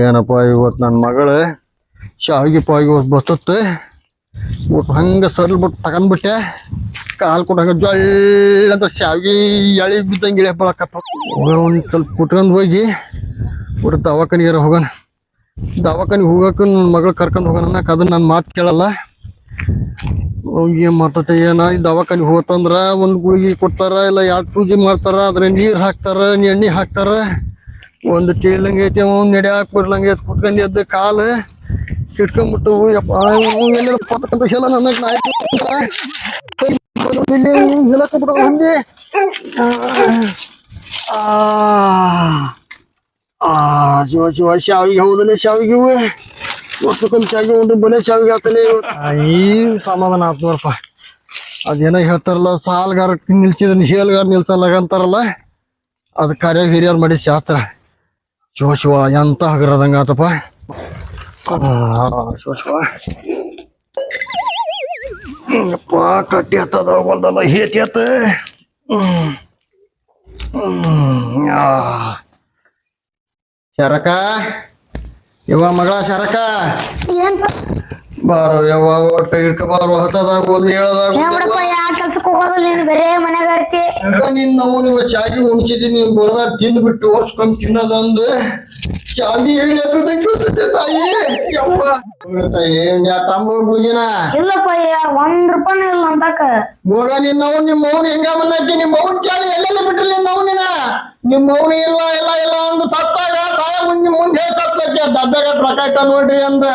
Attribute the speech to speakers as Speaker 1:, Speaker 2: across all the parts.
Speaker 1: ಏನಪ್ಪ ಇವತ್ತು ನನ್ನ ಮಗಳು? ಶಾವಿಗೆ ಪಾವಿಗೆ ಬರ್ತತ್ತೆ ಇವತ್ತು ಹಂಗೆ ಸರ್ಲ್ ಬಿಟ್ಟು. ತಗೊಂಡ್ಬಿಟ್ಟೆ ಕಾಲು ಕೊಟ್ಟಂಗೆ ಜೊಳ್ಳ ಅಂತ ಶಾವಿಗೆ ಎಳಿ ಬಿದ್ದಂಗೆ ಇಳಿಯ ಬಳಕತ್ತ ಒಂದು ಸ್ವಲ್ಪ ಕುಟ್ಕೊಂಡು ಹೋಗಿ. ಬಿಟ್ಟು ದವಾಖಾನಿಗೆ ಹೋಗೋಣ. ದವಾಖಾನಿಗೆ ಹೋಗಕ್ಕೆ ನನ್ನ ಮಗಳು ಕರ್ಕೊಂಡು ಹೋಗೋಣ ಅದನ್ನ ನನ್ನ ಮಾತು ಕೇಳಲ್ಲ. ಏನು ಮಾಡ್ತತೆ, ಏನ ಈ ದವಾಖಾನಿಗೆ ಹೋತಂದ್ರ ಒಂದು ಗುಳಿಗೆ ಕೊಡ್ತಾರ, ಇಲ್ಲ ಎರಡು ಪೂಜೆ ಮಾಡ್ತಾರ, ಅದ್ರ ನೀರು ಹಾಕ್ತಾರ ಎಣ್ಣೆ ಹಾಕ್ತಾರ. ಒಂದು ತೇಳಂಗೆ ಐತಿ, ಅವ್ನು ನಡ್ಯಾಕ್ ಬರ್ಲಂಗೆ ಐತಿ, ಕುತ್ಕೊಂಡು ಎದ್ದು ಕಾಲು ಕಿಟ್ಕೊಂಡ್ಬಿಟ್ಟು ಯಪ್ಪ, ಅವ್ನು ಎಲ್ಲಾರ ಪಕ್ಕಂತ ಹೇಳ ನನಗೆ ನಾಯಿ ಹೇಳಕ್ಬಿಟ್ಟು ಹಂಗೆ ಆ ಆ, ಶಿವ ಶಿವ, ಶಾವಿಗೆ ಹೌದಲ್ಲ, ಶಾವಿಗೆ ಇವು ವರ್ಷಕ್ಕೊಂದು ಶಾವಿಗೆ ಒಂದು ಬಲೆ ಶಾವಿಗೆ ಆತಲೇ ಈ ಸಮಾಧಾನ ಆತ್ ನೋಡಪ್ಪ. ಅದೇನೋ ಹೇಳ್ತಾರಲ್ಲ, ಸಾಲ್ಗಾರ ನಿಲ್ಸಿದ್ರೆ ಹೇಲ್ಗಾರ ನಿಲ್ಸಲ್ಲ ಅಂತಾರಲ್ಲ, ಅದು ಕಾರ್ಯ ಹಿರಿಯರ್ ಮಾಡಿ ಶಾಸ್ತ್ರ. ಶಿವ ಶಿವ, ಎಂತ ಹಗರದಂಗ ಆತಪ್ಪ. ಶಿವ ಶಿವ. ಯಪ್ಪ, ಕಟ್ಟಿ ಹತ್ತದ ಒಂದಲ್ಲ ಹೇತಿ ಹತ್ತ. ಶರಕ. ಯವ್ವ ಮಗಳ ಶರಕ. ಬಾರ ಯವ್ವ ಒಟ್ಟ ಇಟ್ಕ ಬಾರೋ ಹತ್ತದಾಗ ಒಂದು ಹೇಳದಾಗ
Speaker 2: ನೋಡಪ್ಪ ಯಾ ಕೆಲ್ಸಕ್ಕೆ ಹೋಗೋದು? ನೀನು ಬರೇ ಇರ್ತಿ.
Speaker 1: ನಿನ್ನ ನಾವು ನೀವು ಶಾಗಿ ಉಣ್ಸಿದೀನಿ ಬಡದಾಗ ತಿಂದು ಬಿಟ್ಟು ತಿನ್ನೋದೊಂದು. ಶಾಗಿ ಹೇಳಿ ತಾಯಿ. ಯವ್ವ. ತಾಯಿ ಯಾ ತಂಬ ಗುಗಿನ
Speaker 2: ಇಲ್ಲಪ್ಪ ಯಾ ಒಂದ್ ರೂಪಾಯಿ ಇಲ್ಲ ಅಂತಕ
Speaker 1: ನಿನ್ನ ಅವ್ನು ನಿಮ್ಮ ಅವ್ನು ಹೆಂಗ ಬಂದಾಕಿ ನಿಮ್ಮ ಅವ್ನ ಚಾಳಿ ಎಲ್ಲೆಲ್ಲ ಅವ್ನಿನ ನಿಮ್ಮ ಅವ್ನು ಇಲ್ಲ ಇಲ್ಲ ಇಲ್ಲ ಅಂದು ಸತ್ತಾಗ. ಸಾಯ ಮುಂದೆ ಮುಂದೆ ಸತ್ತಕ್ಕೆ ಡಬ್ಬೆಗೆ ರೊಕ್ಕ ಇಟ್ಟ ನೋಡ್ರಿ ಅಂದ.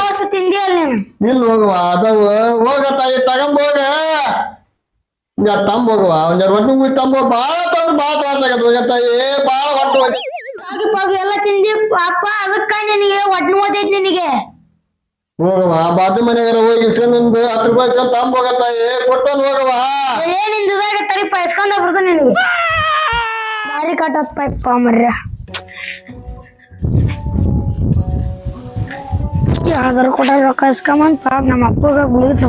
Speaker 2: ಓಸ್ ತಿಂದಿ ಅಲ್ಲ
Speaker 1: ಹೋಗುವ ಅದವ ಹೋಗ ತಾಯಿ ತಗೊಂಡ್ ಹೋಗ. ಯಾ ತಂಬ ಹೋಗುವ ಒಂದ್ ರೊಟ್ಟಿ ಮುಗಿ ತಂಬ ಬಾಳ ತಂದು ಬಾಳ ತ್ರಾಸಾಗತ್ತ ಹೋಗ ತಾಯಿ ಬಾಳ ಹೊಟ್ಟು ಹೋಗಿ
Speaker 2: ಪಾಗಿ ಪಾಗಿ ಎಲ್ಲ ತಿಂದಿ ಅಪ್ಪ ಅದಕ್ಕ ನಿನಗೆ ಒಡ್ ಓದೈತಿ ನಿನಗೆ.
Speaker 1: ಹೋಗವ ಬಾಜು ಮನೆಗಾರ ಹೋಗಿ ಇಸ್ಕೊಂಡ್ ಹತ್ತು ರೂಪಾಯಿ ಇಸ್ಕೊಂಡ್ ತಂಬ ಹೋಗ ತಾಯಿ ಕೊಟ್ಟನ್ ಹೋಗವ.
Speaker 2: ಬರೇ ನಿಂದದಾಗ ತರಿ ಪೈಸ್ಕೊಂಡ ಬರ್ತಾನೆ ನಿನಗೆ. ಭಾರಿ ಕಟ್ಟತ್ ಪೈಪ್ಪ ಮರ್ಯ ಯಾವ್ದಾರು ಕೊಟ್ಟ ರೊಕ್ಕ ಇಸ್ಕೊಂಬಂದ್ ಪಾಪ ನಮ್ಮ ಅಪ್ಪಗ ಗುಳಿಗೆ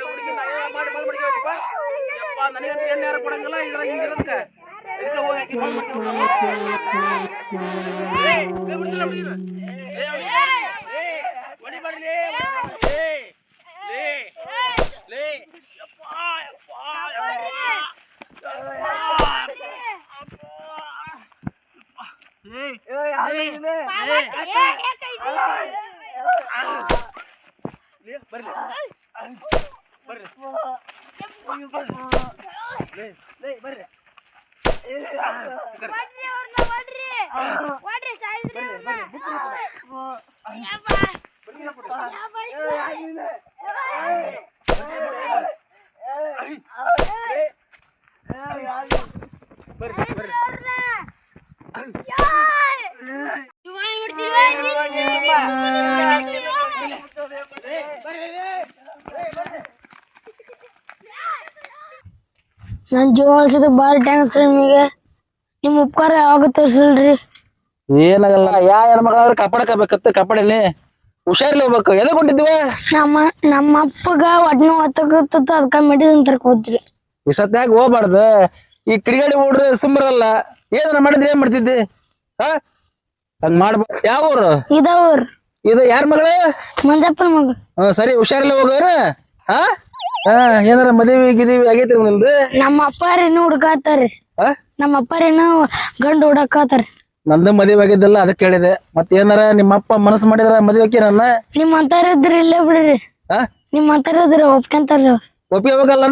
Speaker 3: ಊರ್ನಾಗ ಹೋಗಿ ಹುಡುಗಿ ನಾ ಏನೋ ಮಾಡಿ ಬಂದ್ ಬಿಡ್ತೀವಪ್ಪ. ಯಪ್ಪ, ನನಗಂತೂ ಎಣ್ಣೆ ಯಾರು ಕೊಡಂಗಿಲ್ಲ ಇದ್ರಾಗ ಹಿಂಗಿರುತ್ತೆ ಇದಕ್ಕೆ ಹೋಗಿ ಆಕಿ ಬಂದ್ ಮಾಡ್ತೀವಿ. ಏ, ಕೈ ಬಿಡ್ತಿಲ್ಲ ಹುಡುಗಿನ. ಏ, ಹುಡುಗಿ, ಏ, ಹೊಡಿಬೇಡ್ರಿ, ಲೇ, ಲೇ, ಲೇ, ಲೇ. ಯಪ್ಪ, ಯಪ್ಪ, ಯಪ್ಪ. ಏ, ಏ, ಲೇ, ಬರ್ರಿ ಬರ್ರಿ ಲೇ, ಲೇ, ಬರ್ರಿ
Speaker 4: ಹೊಡ್ರಿ ಅವ್ರ್ನ
Speaker 2: ನನ್ ಜೀವ ಉಳಿಸಿದ ಭಾರಿ ಟ್ಯಾಂಕ್ಸ್ ರೀ ನಿಮಗೆ. ನಿಮ್ಮ ಉಪಕಾರ ಯಾವಾಗ ತೋರಿಸಲ್ರಿ
Speaker 3: ಏನಾಗಲ್ಲ ಯಾ ಹೆಣ್ಮಗಳಾದ್ರೆ ಕಾಪಾಡಕಬೇಕತ್ತ ಕಾಪಾಡಲಿ ಹುಷಾರಿಲ್ಲ ಹೋಗ್ಬೇಕು. ಎದಕ್ ಹೊಂಟಿದ್ವ
Speaker 2: ನಮ್ಮ ನಮ್ಮ ಅಪ್ಪಗ ಒಡ್ನ ಒತ್ತಕತ್ತ ಅದಕ್ಕ ಮೆಡಿಸಿನ್ ತರ್ಕೋದ್ರಿ
Speaker 3: ಈ ಸತ್ಯಾಗ ಹೋಗ್ಬಾರ್ದು. ಈ ಕಿಡಿಗಾಡಿ ಹುಡ್ರು ಸುಮ್ಮರಲ್ಲ ಏನಾರ ಮಾಡಿದ್ರೆ ಏನ್ ಮಾಡ್ತಿದ್ದೆ? ಹಾ? ಹಂಗ್ ಮಾಡ್ಬಾರ್ದು. ಯಾವ ಊರು?
Speaker 2: ಇದವ್ರ
Speaker 3: ಇದು ಯಾರ ಮಗಳು?
Speaker 2: ಮಂಜಪ್ಪನ ಮಗ
Speaker 3: ಹಾ ಸರಿ ಹುಷಾರಿಲ್ಲ ಹೋಗೋರು. ಹಾ? ಹಾ ಏನಾರ ಮದುವೆ ಗಿದಿವಿ ಆಗೈತಿ ನಿಮ್ದು?
Speaker 2: ನಮ್ಮ ಅಪ್ಪಾರೇನು ಹುಡುಕಾತಾರ್ರಿ
Speaker 3: ಆ?
Speaker 2: ನಮ್ಮ ಅಪ್ಪಾರೇನು ಗಂಡು ಹುಡಕಾತಾರ
Speaker 3: ನಂದು ಮದುವೆ ಆಗಿದ್ದಲ್ಲ ಅದಕ್ಕೆ ಕೇಳಿದೆ ಮತ್ತೆ ಏನಾರ ನಿಮ್ಮ ಅಪ್ಪ ಮನಸ್ಸು ಮಾಡಿದ್ರ ಮದುವೆ ಹಾಕಿ ನನ್ನ?
Speaker 2: ನಿಮ್ ಅಂತಾರ ಇದ್ರಿ ಇಲ್ಲೇ ಬಿಡ್ರಿ.
Speaker 3: ಆ?
Speaker 2: ನಿಮ್ ಅಂತಾರ ಇದ್ರಿ ಒಪ್ಕೊಂತಾರ್ರಿ ಅವ್ರು.
Speaker 3: ಒಪ್ಪಿ ಹೋಗಲ್ಲ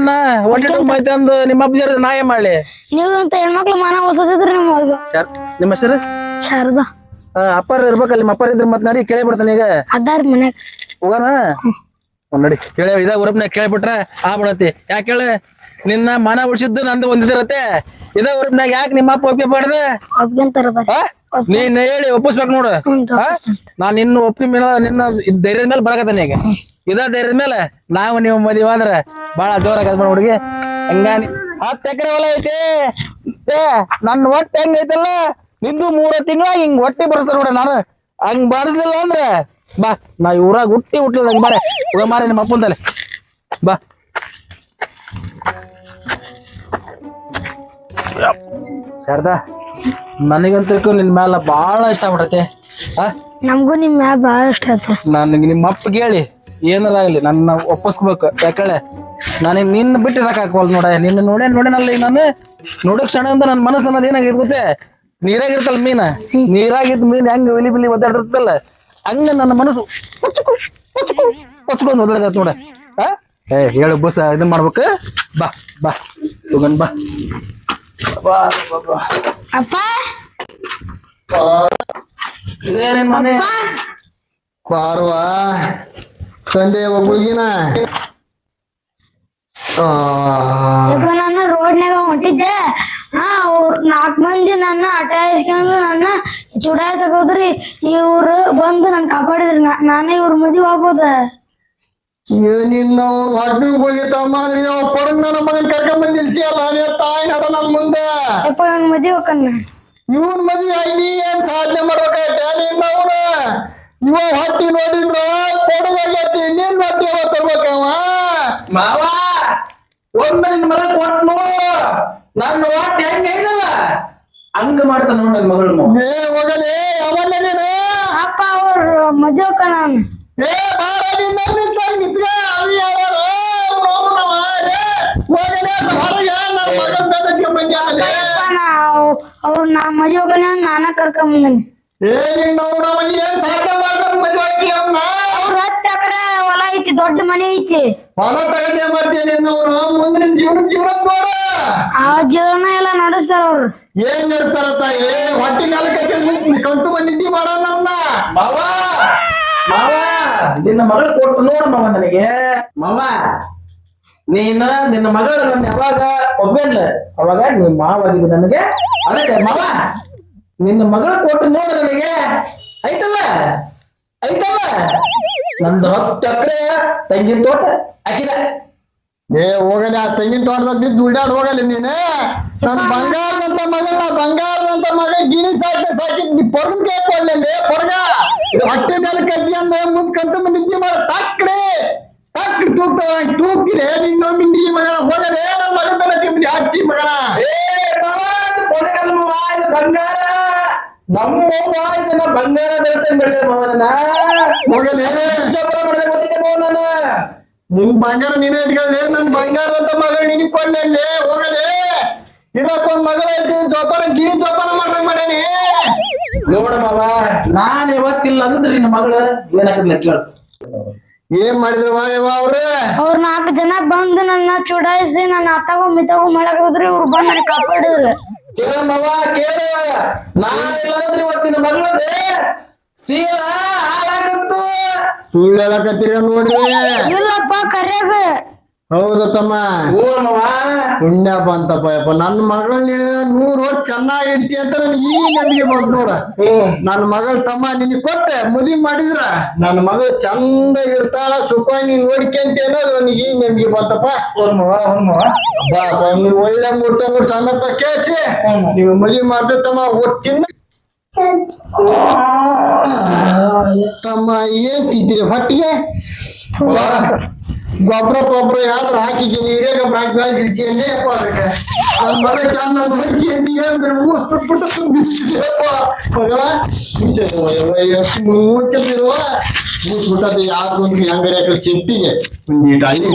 Speaker 3: ತುಂಬ ಐತೆ ಅಂದು ನಿಮ್ಮ ಅಪ್ಪ ನಾ ಏನ್ ಮಾಡ್ಲಿ.
Speaker 2: ನೀವು ಅಂತ ಹೆಣ್ಮಕ್ಳು ಮಾನ ಹೊಸದಿದ್ರಿ ನಿಮ್ಮ
Speaker 3: ಯಾರ್- ನಿಮ್ಮ ಹೆಸರು?
Speaker 2: ಶಾರದಾ.
Speaker 3: ಅಪ್ಪಾರ ಇರ್ಬೇಕಲ್ಲ ನಿಮ್ಮ ಅಪ್ಪಾರ ಇದ್ರೆ ಮತ್ ನಡಿ ಕೇಳಿ ಬಿಡ್ತಾನೆ ಈಗ.
Speaker 2: ಅದಾರ ಮನ್ಯಾಗ.
Speaker 3: ಹೋಗೋಣ? ನಡಿ. ಕೇಳಿ ಇದ ಊರಪ್ನಾಗ ಕೇಳ್ಬಿಟ್ರೆ ಆ ಬಿಡತಿ ಯಾಕೆ ಹೇಳ? ನಿನ್ನ ಮನ ಉಳಿಸಿದ್ದು ನಂದು ಒಂದಿದಿರತ್ತೆ ಇದ ಊರಪ್ನಾಗ ಯಾಕೆ ನಿಮ್ಮ ಅಪ್ಪ ಒಪ್ಪಿ ಪಡ್ದೆ? ನೀನ್ ಹೇಳಿ ಒಪ್ಪಿಸ್ಬೇಕು ನೋಡು? ನಾನ್ ಇನ್ನು ಒಪ್ಪಿ ಮೇಲೆ ನಿನ್ನ ಧೈರ್ಯದ ಮೇಲೆ ಬರಕತ್ತಾನೆ ಈಗ. ಇದ ಧೈರ್ಯದ ಮೇಲೆ ನಾವು ನೀವು ಮದುವೆ ಅಂದ್ರೆ ಬಾಳ ಜೋರಾಗ ಅದ್ ಹುಡುಗಿ. ಹಂಗ ಹತ್ತು ಎಕರೆ ಹೊಲ ಐತಿ. ನನ್ನ ಹೊಟ್ಟೆ ಹೆಂಗೈತಲ್ಲ ನಿಂದು ಮೂರ ತಿಂಗಳ ಹಿಂಗ್ ಹೊಟ್ಟೆ ಬರ್ಸ್ತಾರ ನೋಡ ನಾನು. ಹಂಗ್ ಬರ್ಸ್ಲಿಲ್ಲ ಅಂದ್ರ ಬಾ ನಾ ಇವ್ರಾಗ ಹುಟ್ಟಿ ಹುಟ್ಟಿಲ್ಲ ನಂಗೆ ಬಾರೆ ಹೋಗ ಮಾರೆ ನಿಮ್ಮ ಅಪ್ಪಂತಲೆ ಬಾ. ಶಾರದಾ ನನಗಂತೂ ನಿನ್ ಮ್ಯಾಲ ಬಾಳ ಇಷ್ಟ ಆಗ್ಬಿಡತ್ತೆ ಆ?
Speaker 2: ನಮಗೂ ನಿಮ್ ಮ್ಯಾಲ ಇಷ್ಟ ಆಯ್ತು.
Speaker 3: ನನಗೆ ನಿಮ್ಮ ಅಪ್ಪ ಕೇಳಿ ಏನಾರ ಆಗ್ಲಿ ನನ್ನ ಒಪ್ಪಿಸ್ಬೇಕು. ಯಾಕಳೆ ನನಗೆ ನಿನ್ನ ಬಿಟ್ಟು ಇರಕ್ ನೋಡ ನಿನ್ನ ನೋಡೇ ನೋಡೇನಲ್ಲ ಈಗ ನಾನು. ನೋಡಕ್ ಕ್ಷಣ ಅಂತ ನನ್ನ ಮನಸ್ಸು ಅನ್ನೋದು ಏನಾಗಿರ್ಗುತ್ತೆ ಗೊತ್ತೇ? ನೀರಾಗಿರ್ತಲ್ಲ ಮೀನ. ನೀರಾಗಿದ್ದ ಮೀನ್ ಹೆಂಗ್ ವಿಲಿ ಬಿಲಿ ಒದ್ದಾಡಿರ್ತಲ್ಲ ಹಂಗ ನನ್ನ ಮನಸ್ಸು ಪುಚ್ಕು ಪುಚ್ಕು ಅಂತ ಒದ್ದಾಡಕತ್ ನೋಡ. ಆ? ಏ ಹೇಳು ಬಸ್ ಇದನ್ ಮಾಡ್ಬೇಕು. ಬಾ ಬಾ ಹೋಗನ್ ಬಾ. ಬಾ ಬಾ, ಬಾ.
Speaker 2: ಅಪ್ಪ?
Speaker 3: ಇದೇನೇನ್ ಮನೆ?
Speaker 1: ಪಾರ್ವ ತಂದೆ ಒಬ್ಬಳಿಗಿನ
Speaker 2: ಆ. ರೋಡ್ನಾಗ ಹೊಂಟಿದ್ದೆ. ಹಾ ಅವ್ರ ನಾಲ್ಕು ಮಂದಿ ನನ್ನ ಆಟ ಇಸ್ಕೊಂಡು ನನ್ನ ಚುಡಾಯಿಸಕೋದ್ರಿ ಇವ್ರು ಬಂದು ನನ್ ಕಾಪಾಡಿದ್ರಿ. ನಾ- ನಾನೇ ಇವ್ರ ಮದ್ವೆ ಆಗ್ಬೋದ?
Speaker 1: ನಿನ್ನ ಹೊಟ್ಟೆ ಹೋಗಿತ್ತಮ್ಮ ನೀವು ಪಡಂಗ ನನ್ನ ಮಗನ್ ಕರ್ಕೊಂಡ್ ಬಂದ್ ನಿಲ್ಸಿ ಅಲ್ಲ ನೀ ತಾಯಿ ನಡ ನನ್ ಮುಂದೆ.
Speaker 2: ಯಪ್ಪ ನನ್ ಮದಿ ಹೋಗಣ್ಣ
Speaker 1: ಇವನ್ ಮದಿ ಆಗಿ ನೀ ಏನ್ ಸಾಧನೆ ಮಾಡ್ಬೇಕಾಯ್ತ ನಿನ್ನ ಅವನ? ಇವ ಹೊಟ್ಟಿ ನೋಡಿದ್ರ ಕೊಡಗಾಗೈತಿ ನೀನ್ ಹೊಟ್ಟಿ ತರ್ಬೇಕವ
Speaker 3: ಮಾವ! ಒಮ್ಮೆ ನಿನ್ ಮಗ ಕೊಟ್ ನೋಡು ನನ್ನ ಒಟ್ಟು ಹೆಂಗ ಐದಲ್ಲ ಹಂಗ ಮಾಡ್ತಾನ ನೋಡ್ ನನ್ ಮಗಳು.
Speaker 1: ಏ ಹೋಗಲೇ ನೀನು.
Speaker 2: ಅಪ್ಪ ಅವ್ರ ಮದ್ವೆ ನಾನು.
Speaker 1: ಏ ಬಾರ ನಿನ್ನ ನಿಂತ ನಿಂತ್ಕ ಅವಿ ಹೋಗಲೇ ಹೊರಗೆ ನನ್ನ ಮಗನ್
Speaker 2: ಬೆದಕ್ಕೆ ಅವ್ರು ನಾ ಮದ್ವೆ ಹೋಗಣ ನಾನ ಕರ್ಕೊಂಡ್ ಬಂದನಿ. ಹೊಲ ಐತಿ ದೊಡ್ಡ ಮನೆ ಐತಿ.
Speaker 1: ಹೊಲ ತಗದೆ ಮಾಡ್ತೀನಿ ಮುಂದಿನ ಜೀವನ ಜೀವನ ನೋಡ
Speaker 2: ಆ ಜೀವನ ಎಲ್ಲ ನಡೆಸ್ತಾರ ಅವ್ರು.
Speaker 1: ಏನ್ ನಡೆಸ್ತಾರ ತಾಯಿ? ಹೊಟ್ಟಿ ನಾಲ್ಕಕ್ಕೆ ಮುಂದ್ ಕಂತು ಬಂದಿದ್ದಿ ಮಾಡೋಣ ಅವ್ನ.
Speaker 3: ಮಾವ ಮಾವ ನಿನ್ನ ಮಗಳು ಕೊಟ್ಟು ನೋಡು ಮಾವ ನನಗೆ. ಮಾವ ನೀನ ನಿನ್ನ ಮಗಳು ನನ್ನ ಯಾವಾಗ ಒಬ್ಬ ಅವಾಗ ನೀನ್ ಮಾವ ಆಗಿದ್ದು ನನಗೆ ಅದಕ್ಕೆ ಮಾವ ನಿನ್ನ ಮಗಳ ಕೊಟ್ಟು ನೋಡು ನನಗೆ. ಐತಲ್ಲ? ಐತಲ್ಲ? ನಂದು ಹತ್ತು ಎಕರೆ ತೆಂಗಿನ ತೋಟ ಹಾಕಿದ.
Speaker 1: ಏ ಹೋಗಲಿ ಆ ತೆಂಗಿನ ತೋಟದಾಗ ಬಿದ್ದು ದುಡ್ಡಾಡ್ ಹೋಗಲಿ ನೀನು. ನನ್ ಬಂಗಾರದಂತ ಮಗಳ ಬಂಗಾರದಂತ ಮಗ ಗಿಣಿ ಸಾಕಿ ಸಾಕಿದ್ ನೀ ಪೊರ್ಗನ್ ಕೈ ಕೊಡ್ಲಿ ಪೊರ್ಗ? ಹೊಟ್ಟೆ ಮೇಲೆ ಕಜ್ಜಿ ಅಂದ ಮುಂದ್ ಕಂತು ನಿದ್ದೆ ಮಾಡ. ತಕ್ಕಡೆ ತಕ್ಕ ತೂಗ್ತಾವ ತೂಗ್ತಿರೆ. ನಿನ್ನ ಮಿಂಡಿ ಮಗನ ಹೋಗಲೇ ನನ್ನ ಮಗನ ಮೇಲೆ ಹಚ್ಚಿ ಮಗನ.
Speaker 3: ಏ ಬಂಗಾರ. ನಮ್ಮ ಇದನ್ನ ಬಂಗಾರ ಬೆಳೆಸ ಮಾವನ
Speaker 1: ಹೋಗಲೇ
Speaker 3: ಜೋಪಾನ ಮಾಡಿದ್ರೆ ನಿನ್
Speaker 1: ಬಂಗಾರ ನೀನೇ ಇಟ್ಕೊಳ್ಳಿ, ನನ್ ಬಂಗಾರದಂತ ಮಗಳು ನಿನಗ್ ಕೊಡ್ಲಿ ಹೋಗಲೇ. ಇದಕ್ಕೊಂದ್ ಮಗಳ ಐತಿ, ಜೋಪಾನ ಗಿಣಿ ಜೋಪಾನ ಮಾಡ್ದಂಗ್ ಮಾಡೇನಿ
Speaker 3: ನೋಡ ಮಾವ, ನಾನ್ ಇವತ್ತಿಲ್ಲ ಅಂದ್ರೆ ನಿನ್ನ ಮಗಳು ಏನಾಗಲ್ಲ ಕೇಳು.
Speaker 1: ಏನ್ ಮಾಡಿದ್ರು ಮಾಯವ ಅವ್ರೆ?
Speaker 2: ಅವ್ರ ನಾಲ್ಕು ಜನ ಬಂದು ನನ್ನ ಚುಡಾಯಿಸಿ, ನನ್ನ ಅತ್ತಗೋ ಮಿತಗೋ ಮಾಡಕ್ ಹೋದ್ರಿ ಇವ್ರು ಬಂದು ಕಾಪಾಡಿದ್ರು.
Speaker 3: ಕೇಳ ಮಾವ ಕೇಳ. ನಾನ್ ಇಲ್ಲ ಅಂದ್ರೆ ಇವತ್ತಿನ ಮಗಳದೆ. ಸೀಲ ಹಾಳಾಗತ್ತು.
Speaker 1: ಸುಳ್ಳು ಹೇಳಕತ್ತೀರ ನೋಡ್ರಿ.
Speaker 2: ಇಲ್ಲಪ್ಪ ಕರ್ಯಾಗ.
Speaker 1: ಹೌದು ತಮ್ಮ
Speaker 3: ಓ ಮಾವ
Speaker 1: ಪುಣ್ಯ ಬಂತಪ್ಪ ಯಪ್ಪ. ನನ್ನ ಮಗಳನ್ನ ನೂರ್ ವರ್ಷ ಚೆನ್ನಾಗಿ ಇಡ್ತಿ ಅಂತ ನನಗೆ ಈ ನಂಬಿಕೆ ಬಂತು ನೋಡ.
Speaker 3: ಹ್ಮ್.
Speaker 1: ನನ್ನ ಮಗಳ ತಮ್ಮ ನಿನಗೆ ಕೊಟ್ಟೆ ಮದುವೆ ಮಾಡಿದ್ರ. ನನ್ನ ಮಗಳು ಚಂದ ಇರ್ತಾಳ ಸುಖ ನೀನ್ ನೋಡ್ಕೊಂತ ಅನ್ನೋದು ನನಗೆ ಈ ನಂಬಿಕೆ ಬಂತಪ್ಪ.
Speaker 3: ಓ ಮಾವ ಓ ಮಾವ
Speaker 1: ಬಾಪ ನೀವು ಒಳ್ಳೆ ಮುಹೂರ್ತ ನೋಡಿ ಸಮೇತ ಕೇಳಿಸಿ. ನೀವು ಮದುವೆ ಮಾಡ್ದೆ ತಮ್ಮ ಒಟ್ಟಿನ ತಮ್ಮ ಏನ್ ತಿಂತೀರಿ ಹೊಟ್ಟಿಗೆ? ಗೊಬ್ಬರ ಗೊಬ್ಬರ ಯಾವ್ದಾರು ಹಾಕಿದ್ದೀನಿ ಹಿರಿಯ ಗೊಬ್ಬರ ಹಾಕಿ ಬೆಳೆಸಿ ಅಂದೇ ಅಪ್ಪ ಅದಕ್ಕೆ ನನ್ನ ಮಗ ಚಂದ ನೋಡ್ಕಿ ನೀ ಅಂದ್ರೆ ಊಸ್ ಬಿಟ್ಬಿಟ್ಟು ತುಂಬಿಸಿದೆಯಪ್ಪ ಮಗಳ ಮುಟ್ಟಿರುವ ಮೂಸ್ ಬಿಟ್ಟದ ಯಾಕೆ ಒಂದು ಹೆಂಗರೆ ಕಡೆ ಚೆಪ್ಪಿಗೆ ಒಂದೀಟ್ ಐದು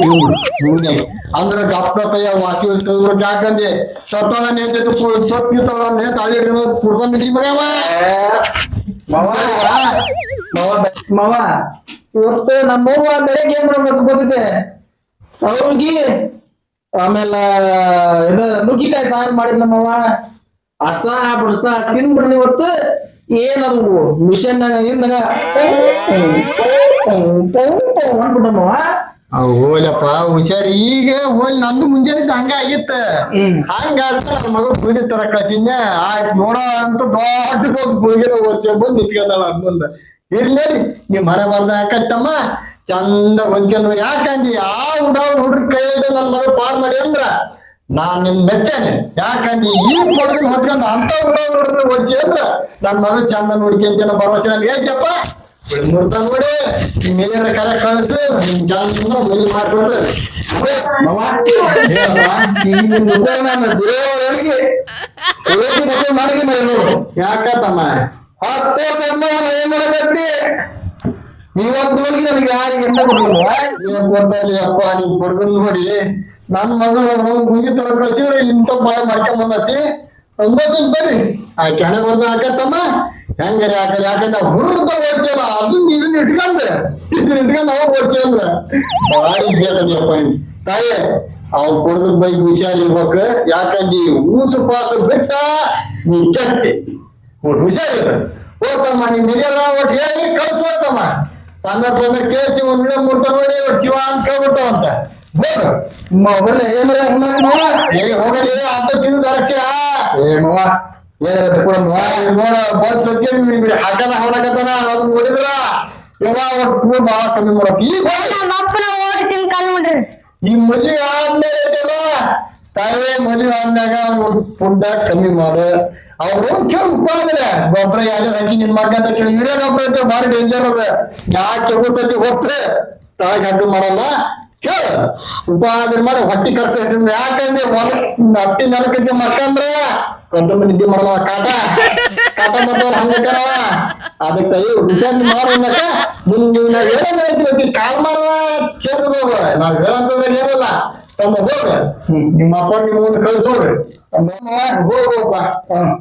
Speaker 1: ಮೂನ್ಯಾಗ ಅಂದ್ರೆ ಗಪ್ಪ ಕೈಯ ವಾಸಿ ತೆಗೆದ್ರು ಯಾಕಂದೆ ಸತ್ತದ ನೇತಕ್ಕೆ ಸತ್ತಿತ್ತಲ್ಲ ನೇತ ಅಲ್ಲಿ ಹಿಡ್ಕೊಂಡು ಕುಡ್ಸ ಮಿಡಿ ಮಗವ
Speaker 3: ಮಾವ ಮಾವ ಮಾವ ಇವತ್ತು ನಮ್ಮವ್ವ ಬೆಳಗ್ಗೆ ಏನ್ ಮಾಡ್ಬೇಕು ಗೊತ್ತಿದೆ ಸೌಗಿ ಆಮೇಲೆ ಇದು ನುಗ್ಗಿಕಾಯಿ ಸಾರು ಮಾಡಿದ್ ನಮ್ಮವ್ವ ಅಡ್ಸ ಬಡ್ಸ ತಿಂದ್ಬಿಡ್ನಿ ಇವತ್ತು. ಏನದು ಮಿಷನ್ ಹಿಂದಾಗ ಅಂದ್ಬಿಟ್ಟಮ್ಮ
Speaker 1: ಹೋಲಪ್ಪ ಹುಷಾರ್. ಈಗ ಹೋಲ್ ನಂದು ಮುಂಜಾನೆ ಹಂಗ ಆಗಿತ್ತ.
Speaker 3: ಹ್ಮ್.
Speaker 1: ಹಂಗ ನನ್ನ ಮಗಳು ಪೂಜೆ ತರ ಕಳ್ಸಿದ್ನ. ಆಯ್ತು ನೋಡ ಅಂತ ದೊಡ್ಡ ಪುಳಿಗೆನ ಓದ್ಕೊಂಡ್ ಬಂದು ನಿಂತ್ಕೊಂಡಳ ಮುಂದ. ಇರ್ಲಿ ನೀ ಮನೆ ಬರ್ದ ಯಾಕತ್ತಮ್ಮ ಚಂದ ಹೊಂದ್ಕೊಂಡು ಯಾಕಂದಿ? ಆ ಹುಡ ಹುಡ್ರ ಕೈಯಾಗ ನನ್ನ ಮಗಳು ಪಾರ್ ಮಾಡಿ ಅಂದ್ರ ನಾನ್ ನಿನ್ ಮೆಚ್ಚೇನೆ. ಯಾಕಂದಿ? ಈ ಪಡ್ದನ್ ಹೊತ್ಕೊಂಡು ಅಂತ ಹುಡಾವ್ ಹುಡ್ರ ಓದಿಸಿ ಅಂದ್ರ ನನ್ ಮಗಳು ಚಂದ ನೋಡ್ಕೊಂತೇನೆ ಭರವಸೆ ನನ್ಗೆ ಐತಪ್ಪ. ಮುರ್ತ ನೋಡಿ. ಮೇಲೆ ಕರೆ ಕಳಿಸು. ಚಂದ ಮದುವೆ
Speaker 3: ನೋಡು.
Speaker 1: ಯಾಕತ್ತಮ್ಮ?
Speaker 3: ಹತ್ತು ಮಾಡಕತ್ತಿ ಇವತ್ತು ಹೋಗಿ ನನಗೆ ಎಂಡ ಕೊಡ್ಲಿಲ್ವ
Speaker 1: ಏನ್ ಕೊಟ್ಟಲ್ಲಿ ಅಪ್ಪ, ನೀವ್ ಹುಡುಗನ್ ನೋಡಿ. ನನ್ನ ಮಗಳು ಮುಗಿ ತರ ಕಳ್ಸಿದ್ರೆ ಇಂಥ ಪಾಯ ಮಾಡ್ಕೊಂಡ್ ಬಂದತಿ. ಒಂಬತ್ತು ಬರ್ರಿ. ಆ ಕೆಣೆ ಬರ್ದ ಹಾಕತ್ತಮ್ಮ. ಹೆಂಗಾರೆ ಹಾಕಲ್ಲ ಯಾಕಂದ್ರೆ ಹುರ್ದ ಓಡ್ಸಲ್ಲ. ಅದನ್ನ ಇದನ್ನ ಇಟ್ಕೊಂಡೆ, ಇದನ್ನ ಇಟ್ಕೊಂಡ್ ಅವಾಗ ಓಡ್ಸಿ ಅಂದ್ರ. ಭಾರಿ ಬೇಕದಪ್ಪ ತಾಯಿ, ಅವ್ನ್ ಕೊಡದ್ರ ಬೈಕ್ ಹುಷಾರಿರ್ಬೇಕು. ಯಾಕಂದ್ರೆ ಊಸು ಪಾಸು ಬಿಟ್ಟ ನೀ ಕೆಟ್ಟಿ. ಒಟ್ಟು ಹುಷಾರಿರ ತಮ್ಮ ನಿಮ್ ಹಿರಿಯರ ಒಟ್ಟು ಹೇಳಿ ಕಳ್ಸೋತಮ್ಮ ಸಂದರ್ಭ ಬಂದ ಕೇಸಿ ಒಂದ್ ಮುರ್ತ ನೋಡಿ ಒಟ್ಟು ಶಿವ ಅಂತ ಕೇಳ್ಬಿಡ್ತಾವಂತ. ಹೋಗ.
Speaker 3: ಮೊಬೈಲ್ ಏನ್ರ
Speaker 1: ಏ ಹೋಗಲಿ ಅಂತ ತಿಂದು ದರಕ್ಷ
Speaker 3: ಏ ಮಾವ ಏನಾರ ಕೂಡ ನೋಡಿ
Speaker 1: ನೋಡ ಬಂದ್ ಸತ್ಯ ಬಿಡಿ. ಹಾಕನ ಹಾಡಕತ್ತಾನ ಅದನ್ನ ನೋಡಿದ್ರ? ಯಾವಾಗ ಒಟ್ಟು ಕೂಡ ಭಾಳ ಕಮ್ಮಿ ಮಾಡಕ್. ಈಗ ಹೋಗಿ.
Speaker 2: ನಮ್ಮ ಅಪ್ಪನ ಓಡಿ ತಿನ್ ಕಾಲ್ ಮಾಡ್ರಿ
Speaker 1: ಈ ಮದ್ವೆ ಆದ್ಮೇಲೆ ಐತಲ್ಲ ತಾವೇ ಮದ್ವೆ ಆದ್ಮ್ಯಾಗ ಫುಡ್ ಕಮ್ಮಿ ಮಾಡು. ಅವ್ರು ಕೇಳಪ್ಪ ಅಂದ್ರೆ? ಗೊಬ್ಬರ ಯಾವ್ದು ಹಾಕಿ ನಿನ್ ಮಗ ಅಂತ ಕೇಳಿ ಇವ್ರೇ ಗೊಬ್ಬರ ಅಂತ ಭಾರಿ ಡೇಂಜರ್ ಅದ. ಯಾಕೆ ಗೊತ್ತಿ ಗೊತ್ತು? ತಾಯಿ ಹಾಕಿ ಮಾಡಲ್ಲ. ಕೇಳ. ಉಪಾದ್ರೆ ಮಾಡಿ ಹೊಟ್ಟಿ ಖರ್ಚು ಯಾಕಂದ್ರೆ ಹೊಟ್ಟಿ ನೆಲಕ್ಕೆ ಮಕ್ಕಂದ್ರ ಕೊತ್ತಂಬರಿ ನಿದ್ದೆ ಮಾಡಲ್ಲ ಕಾಟ. ಕಾಟ ಮಾಡ್ತಾವ ಹಂಗ ಕರವ ಅದಕ್ಕೆ ತಾಯಿ ಹುಷಾರ್ ಮಾಡೋನಕ ಮುಂದೆ ನಾವ್ ಹೇಳೋದ್ ಕಾಲ್ ಮಾಡವ ಹೋಗ. ನಾವ್ ಹೇಳಂತಂದ್ರೆ ಏನಲ್ಲ ತಮ್ಮ ಹೋಗ. ನಿಮ್ಮ ಅಪ್ಪ ನಿಮ್ಮ ಮುಂದೆ ಕಳಿಸೋಗ. ಹೋಗಪ್ಪ
Speaker 3: ಹ್ಮ್.